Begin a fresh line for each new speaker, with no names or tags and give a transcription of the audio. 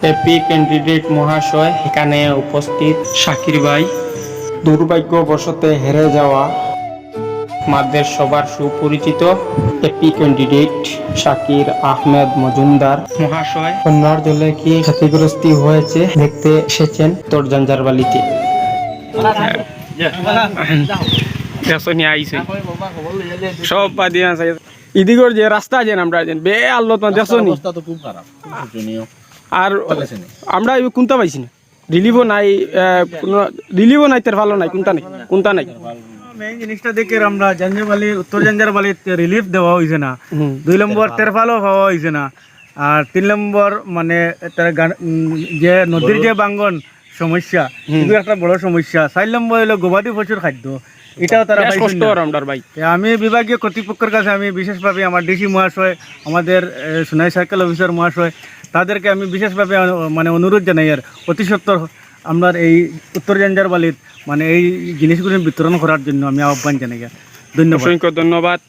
AP candidate মহাশয় এখানে উপস্থিত শাকির ভাই। দুর্ভাগ্যবশতে হেরে যাওয়া আমাদের সবার সুপরিচিত এপি ক্যান্ডিডেট শাকির আহমেদ মজুমদার। মহাশয় কন্যার দলে কি ক্ষতিগ্রস্ত হয়েছে দেখতে এসেছেন তোর জাঞ্জারবালিতে আইছে। সব বাদিয়ে আছে। ইদিগর যে রাস্তা আমরা বে আল্লাহ তোমার
শোচনীয়
আর আমরা কোনটা পাইছি না? রিলিভও নাই রিলিভও নাই তার ভালো নাই কোনটা নাই কোনটা নাই?
মেইন জিনিসটা দেখে আমরা উত্তর রিলিফ দেওয়া হয়েছে না। দুই নম্বর তেরফালও পাওয়া হয়েছে না। আর তিন নম্বর মানে যে নদীর যে বাঙ্গন সমস্যা কিন্তু একটা বড় সমস্যা চার নম্বর হলো গবাদি পশুর খাদ্য এটাও তারা
বেশ
পাইছেন
কষ্ট
না।
আর আমরার ভাই
তে আমি বিভাগীয় কর্তৃপক্ষের কাছে আমি বিশেষভাবে আমার ডিসি মহাশয় আমাদের এ, সোনাই সার্কেল অফিসার মহাশয় তাদেরকে আমি বিশেষভাবে আ- মানে অনুরোধ জানাই আর অতি সত্তর আমরা এই উত্তর জাঞ্জারবালির মানে এই জিনিসগুলি বিতরণ করার জন্য আমি আহ্বান জানাই আর। ধন্যবাদ
অসংখ্য ধন্যবাদ